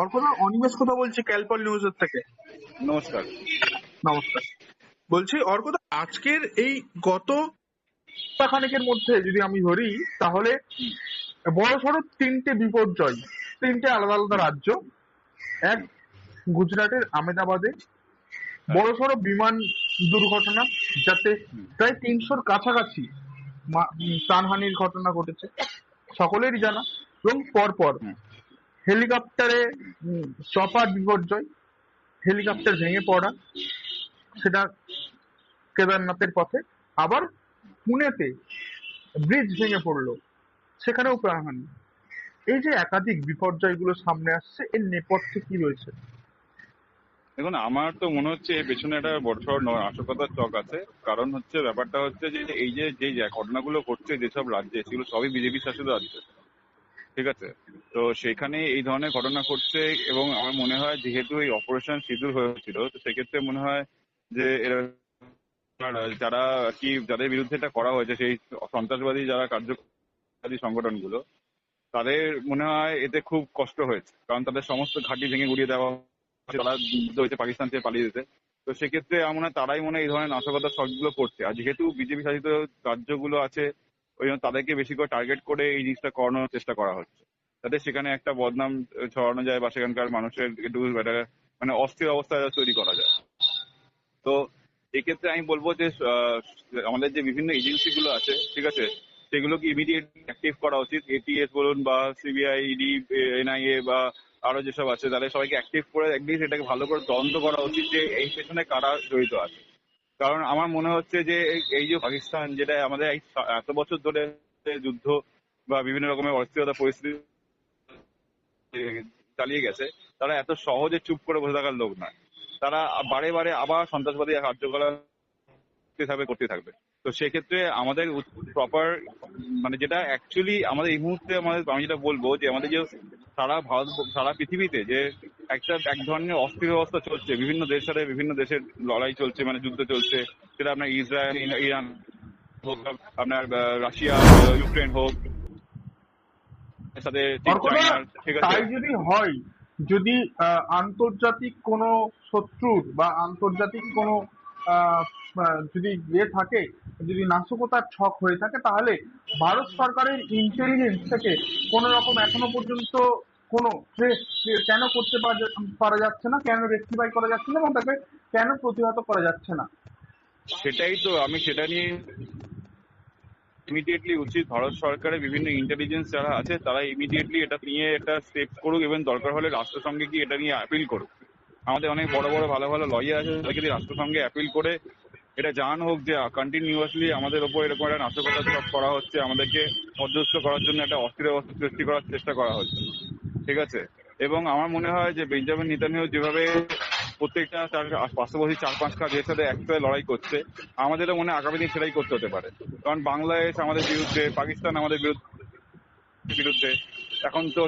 অর্কদা অনিমেষ কথা বলছি? ক্যালপল নিউজের থেকে। নমস্কার। নমস্কার। বলছি অর্কদা আজকের এই গত খানেকের মধ্যে যদি আমি ধরি তাহলে বড় সড়ো তিনটে বিপর্যয় তিনটে আলাদা আলাদা রাজ্য এক গুজরাটের আমেদাবাদে বড় সড়ো বিমান দুর্ঘটনা যাতে প্রায় তিনশোর কাছাকাছি প্রাণহানির ঘটনা ঘটেছে সকলেরই জানা এবং পরপর। হেলিকপ্টারে চপার বিপর্যয় হেলিকপ্টার ভেঙে পড়া সেটা কেদারনাথের পথে। আবার পুনেতে ব্রিজ ভেঙে পড়ল সেখানেও প্রাণহানি। এই যে একাধিক বিপর্যয়গুলো সামনে আসছে এর নেপথ্যে কি রয়েছে? দেখুন আমার তো মনে হচ্ছে এর পেছনে একটা বড়সড় ন- নাশকতার চক আছে। কারণ হচ্ছে ব্যাপারটা হচ্ছে যে এই যে যে যে ঘটনাগুলো ঘটছে যেসব রাজ্যে সেগুলো সবই বিজেপি শাসিত রাজ্য। ঠিক আছে? তো সেখানে এই ধরনের ঘটনা ঘটছে এবং আমার মনে হয় যেহেতু এই অপারেশন সিঁদুর হয়েছিল তো সেক্ষেত্রে মনে হয় যে এরা যারা কি, যাদের বিরুদ্ধে এটা করা হয়েছে, সেই সন্ত্রাসবাদী যারা কার্যকারী সংগঠনগুলো, তাদের মনে হয় এতে খুব কষ্ট হয়েছে। কারণ তাদের সমস্ত ঘাঁটি ভেঙে গুড়িয়ে দেওয়া। তারা যুদ্ধ হয়েছে, পাকিস্তান থেকে পালিয়ে যেতে। তো সেক্ষেত্রে আমার মনে হয় তারাই মনে হয় এই ধরনের নাশকতার শখগুলো করছে। আর যেহেতু বিজেপি শাসিত রাজ্যগুলো আছে ওই জন্য তাদেরকে বেশি করে টার্গেট করে এই জিনিসটা করানোর চেষ্টা করা হচ্ছে। যাতে সেখানে একটা বদনাম ছড়ানো যায় বা সেখানকার মানুষের একটু মানে অস্থির অবস্থা তৈরি করা যায়। তো এক্ষেত্রে আমি বলব যে আমাদের যে বিভিন্ন এজেন্সি গুলো আছে, ঠিক আছে? সেগুলোকে ইমিডিয়েট অ্যাক্টিভ করা উচিত। এটিএস বলুন বা সিবিআই ইডি এনআইএ বা আরও যেসব আছে, তাদের সবাইকে অ্যাক্টিভ করে একদিন এটাকে ভালো করে তদন্ত করা উচিত যে এই পেছনে কারা জড়িত আছে। কারণ আমার মনে হচ্ছে যে এই- যে পাকিস্তান, যেটা আমাদের এত বছর ধরে যুদ্ধ বা বিভিন্ন রকমের অস্থিরতা পরিস্থিতি চালিয়ে গেছে, তারা এত সহজে চুপ করে বসে থাকার লোক নয়। তারা বারে বারে আবার সন্ত্রাসবাদী কার্যকলাপ থাকবে করতে থাকবে। তো সেক্ষেত্রে আমাদের প্রপার মানে যেটা অ্যাকচুয়ালি আমাদের এই মুহূর্তে আমাদের আমি যেটা বলব যে আমাদের যে সারা ভারত, সারা পৃথিবীতে যে একটা এক ধরনের অস্থির অবস্থা চলছে। বিভিন্ন দেশের সাথে বিভিন্ন দেশের লড়াই চলছে মানে যুদ্ধ চলছে। সেটা আপনার ইসরায়েল ইরা- ইরান হোক আপনার রাশিয়া ইউক্রেন হোক এর সাথে তাই যদি হয় যদি আন্তর্জাতিক কোনো শত্রুর বা আন্তর্জাতিক কোনো যদি ইয়ে থাকে যদি নাশকতার ছক হয়ে থাকে তাহলে ভারত সরকারের ইন্টেলিজেন্স থেকে কোনো রকম এখনও পর্যন্ত কোনো কেন করতে পারা যাচ্ছে না? কেন রেক্টিফাই করা যাচ্ছে না? এবং তাকে কেন প্রতিহত করা যাচ্ছে না? সেটাই তো, আমি সেটা নিয়ে ইমিডিয়েটলি উচিত ভারত সরকারের বিভিন্ন ইন্টেলিজেন্স যারা আছে, তারা ইমিডিয়েটলি এটা নিয়ে একটা স্টেপ করুক এবং দরকার হলে রাষ্ট্রসংঘে কি এটা নিয়ে অ্যাপিল করুক। আমাদের অনেক বড় বড় ভালো ভালো লয়ার আছে তাদেরকে দিয়ে রাষ্ট্রসংঘে অ্যাপিল করে, এটা জান হোক যে কন্টিনিউয়াসলি আমাদের ওপর এরকম একটা নাশকতা করা হচ্ছে, আমাদেরকে মধ্যস্থ করার জন্য একটা অস্থির অবস্থা সৃষ্টি করার চেষ্টা করা হচ্ছে। ঠিক আছে? এবং আমার মনে হয় যে বেঞ্জামিন নেতানিয়াহু যেভাবে প্রত্যেকটা তার পার্শ্ববর্তী চার, পাঁচটা দেশের সাথে একসাথে লড়াই করছে আমাদেরও মনে আগামী দিন সেটাই করতে হতে পারে। কারণ বাংলাদেশ আমাদের বিরুদ্ধে, পাকিস্তান আমাদের বিরুদ্ধে এখন তো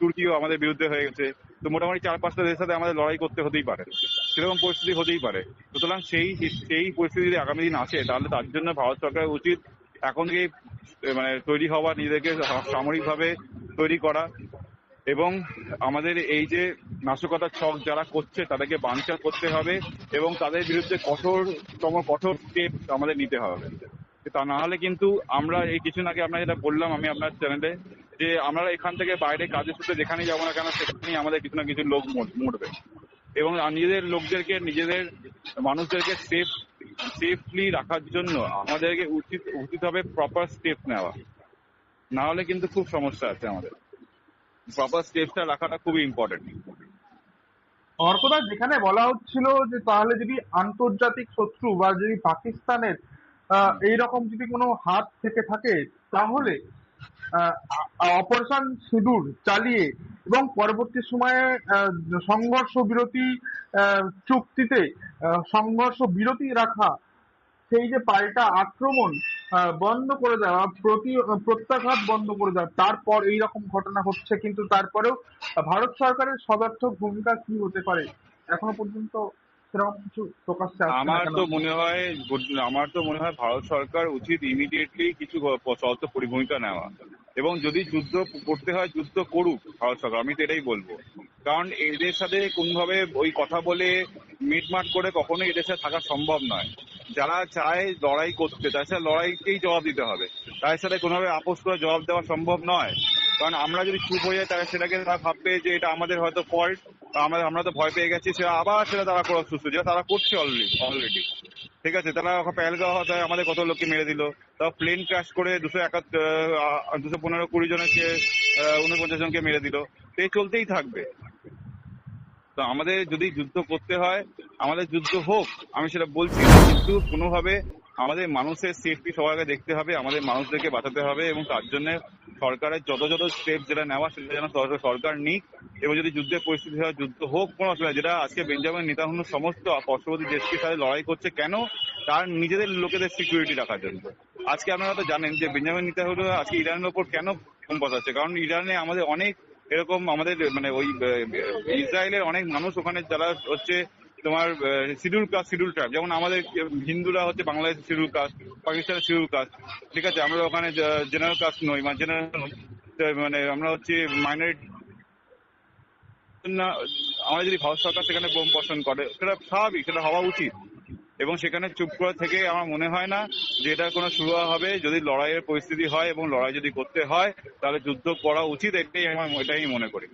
তুর্কিও আমাদের বিরুদ্ধে হয়ে গেছে। তো মোটামুটি চার, পাঁচটা দেশের সাথে আমাদের লড়াই করতে হতেই পারে। সেরকম পরিস্থিতি হতেই পারে। সুতরাং সেই সেই পরিস্থিতি যদি আগামী দিন আসে, তাহলে তার জন্য ভারত সরকারের উচিত এখন থেকেই মানে তৈরি হওয়া নিজেদেরকে সামরিকভাবে তৈরি করা এবং আমাদের এই যে নাশকতার ছক যারা করছে, তাদেরকে বাঞ্চাল করতে হবে এবং তাদের বিরুদ্ধে কঠোরতম কঠোর স্টেপ আমাদের নিতে হবে। তা না হলে কিন্তু আমরা এই কিছুদিন আগে আপনার যেটা বললাম, আমি আপনার চ্যানেলে যে আমরা এখান থেকে বাইরে কাজের সূত্রে যেখানেই যাব না কেন, সেখানেই আমাদের কিছু না কিছু লোক মর- মরবে। এবং নিজেদের লোকদেরকে, নিজেদের মানুষদেরকে সেফ সেফলি রাখার জন্য আমাদেরকে উচিত উচিত হবে প্রপার স্টেপ নেওয়া। না হলে কিন্তু খুব সমস্যা আছে আমাদের। প্রপার স্টেপটা রাখাটা খুবই ইম্পর্টেন্ট অর্কদা যেখানে বলা হচ্ছিল যে তাহলে যদি আন্তর্জাতিক শত্রু বা যদি পাকিস্তানের এইরকম যদি কোনো হাত থেকে থাকে, তাহলে অপারেশন সিঁদুর চালিয়ে এবং পরবর্তী সময়ে সংঘর্ষ বিরতি চুক্তিতে সংঘর্ষ বিরতি রাখা, সেই যে পাল্টা আক্রমণ বন্ধ করে দেওয়া প্রতি, প্রত্যাঘাত বন্ধ করে দেওয়া তারপর এই রকম ঘটনা হচ্ছে, কিন্তু তারপরেও ভারত সরকারের সদর্থক ভূমিকা কি হতে পারে, এখনও পর্যন্ত সেরকম কিছু আমার তো মনে হয়, আমার তো মনে হয় ভারত সরকার উচিত ইমিডিয়েটলি কিছু সদর্থক পরিভূমিকা নেওয়া। এবং যদি যুদ্ধ করতে হয়, যুদ্ধ করুক ভারত সরকার, আমি তো এটাই বলব। কারণ এদের সাথে কোনভাবে ওই কথা বলে মিটমাট করে কখনোই এদের সাথে থাকা সম্ভব নয়। যারা চায় লড়াই করতে তার সাথে লড়াইকেই জবাব দিতে হবে। তার সাথে কোনোভাবে আপোষ করে জবাব দেওয়া সম্ভব নয়। কারণ আমরা যদি চুপ হয়ে যাই তাহলে সেটাকে তারা ভাববে যে এটা আমাদের হয়তো ফল্ট আমরা আমরা তো ভয় পেয়ে গেছি সেটা আবার সেটা তারা করা সুস্থ যেটা তারা করছে অলরেডি অলরেডি ঠিক আছে? তারা পেহেলগাঁও হতে আমাদের কত লোককে মেরে দিল। তাও প্লেন ক্র্যাশ করে দুশো একাত্তর দুশো পনেরো কুড়ি জনকে উনপঞ্চাশ জনকে মেরে দিল। এই চলতেই থাকবে। তো আমাদের যদি যুদ্ধ করতে হয়, আমাদের যুদ্ধ হোক, আমি সেটা বলছি, কিন্তু কোনোভাবে আমাদের মানুষের সেফটি সবাইকে দেখতে হবে, আমাদের মানুষদেরকে বাঁচাতে হবে এবং তার জন্য সরকারের যত যত স্টেপ যেটা নেওয়া সেটা যেন সর- সরকার নিক এবং যদি যুদ্ধের পরিস্থিতি হয়, যুদ্ধ হোক, কোনো অসুবিধা। যেটা আজকে বেঞ্জামিন নেতাহুন্য সমস্ত পার্শ্ববর্তী দেশকে সাথে লড়াই করছে, কেন? তার নিজেদের লোকেদের সিকিউরিটি রাখার জন্য। আজকে আপনারা তো জানেন যে বেঞ্জামিন নেতাহুন্য আজকে ইরানের ওপর কেন বোম বসাচ্ছে? কারণ ইরানে আমাদের অনেক এরকম আমাদের মানে ওই ইসরায়েলের অনেক মানুষ ওখানে যারা হচ্ছে তোমার শিডিউল কাস্ট শিডিউল ট্রাইব যেমন আমাদের হিন্দুরা হচ্ছে বাংলাদেশের শিডিউল কাস্ট পাকিস্তানের শিডিউল কাস্ট, ঠিক আছে? আমরা ওখানে জেনারেল কাস্ট নই মানে জেনারেল মানে আমরা হচ্ছে মাইনরিটি না, আমাদের যদি ভারত সরকার সেখানে বোম বর্ষণ করে, সেটা স্বাভাবিক, সেটা হওয়া উচিত। এবং সেখানে চুপ করা থেকে আমার মনে হয় না যে এটা কোনো শুরু হবে। যদি লড়াইয়ের পরিস্থিতি হয় এবং লড়াই যদি করতে হয়, তাহলে যুদ্ধ করা উচিত, এটাই আমার এটাই মনে করি।